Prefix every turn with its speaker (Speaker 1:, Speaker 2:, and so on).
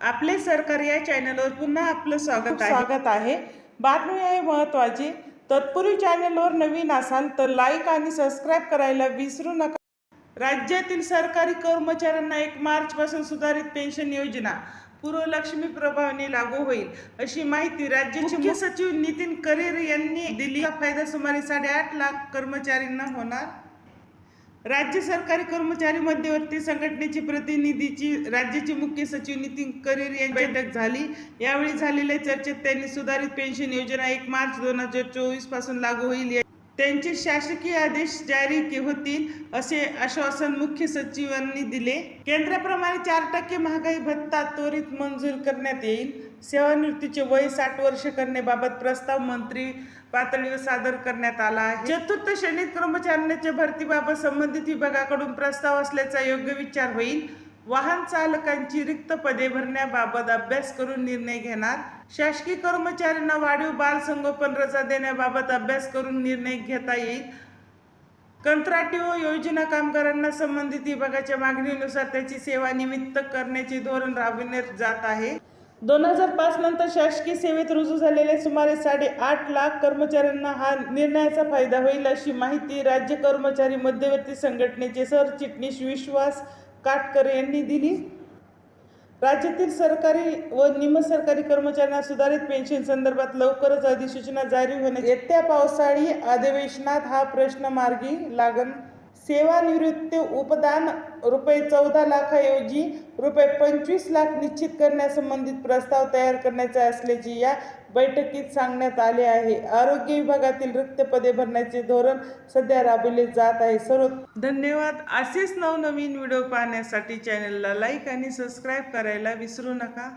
Speaker 1: आपले सरकार या चॅनलवर पुन्हा आपलं स्वागत आहे. स्वागत आहे. बातमी आहे महत्त्वाची. तत्पूर्वी चॅनलवर नवीन असाल तर लाईक आणि सबस्क्राईब करायला विसरू नका. राज्यातील सरकारी कर्मचाऱ्यांना एक मार्च पासून सुधारित पेन्शन योजना पूर्व लक्ष्मी प्रभावाने लागू होईल अशी माहिती राज्याचे मुख्य सचिव नितीन करेर यांनी दिली. फायदा सुमारे साडेआठ लाख कर्मचाऱ्यांना होणार. राज्य सरकारी कर्मचारी मध्यवर्ती संघटनेची प्रतिनिधीची राज्याचे मुख्य सचिव नितीन करीर यांची बैठक झाली. यावेळी झालेल्या चर्चेत त्यांनी सुधारित पेन्शन योजना एक मार्च दोन हजार चोवीसपासून लागू होईल. त्यांचे शासकीय आदेश जारी के- होतील असे आश्वासन मुख्य सचिवांनी दिले. केंद्राप्रमाणे चार टक्के महागाई भत्ता त्वरित मंजूर करण्यात येईल. सेवानिवृत्तीचे वय साठ वर्ष करण्याबाबत प्रस्ताव मंत्री पातळीवर सादर करण्यात आला आहे. चतुर्थ श्रेणीत कर्मचाऱ्यांच्या भरतीबाबत संबंधित विभागाकडून प्रस्ताव असल्याचा योग्य विचार होईल. वाहन चालकांची रिक्त पदे भरण्याबाबत अभ्यास करून निर्णय घेणार. शासकीय कर्मचाऱ्यांना वाढीव बाल संगोपन रजा देण्याबाबत अभ्यास करून निर्णय घेता येईल. कंत्राटी व योजना कामगारांना संबंधित विभागाच्या मागणीनुसार त्याची सेवा निमित्त करण्याचे धोरण राबविण्यात जात आहे. दोन हजार पाच नंतर शासकीय सेवेत रुजू झालेल्या सुमारे साडेआठ लाख कर्मचाऱ्यांना हा निर्णयाचा फायदा होईल अशी माहिती राज्य कर्मचारी मध्यवर्ती संघटनेचे सरचिटणीस विश्वास काटकर यांनी दिली. राज्यातील सरकारी व निमसरकारी कर्मचाऱ्यांना सुधारित पेन्शन संदर्भात लवकरच अधिसूचना जारी होण्यात येत्या पावसाळी अधिवेशनात हा प्रश्न मार्गी लागण सेवानिवृत्ती उपदान रुपये चौदा लाखाऐवजी रुपये पंचवीस लाख निश्चित करण्यासंबंधित प्रस्ताव तयार करण्याचा असल्याचे या बैठकीत सांगण्यात आले आहे. आरोग्य विभागातील रिक्त पदे भरण्याचे धोरण सध्या राबविले जात आहे. सर्व धन्यवाद. असेच नवनवीन व्हिडिओ पाहण्यासाठी चॅनलला लाईक आणि सबस्क्राईब करायला विसरू नका.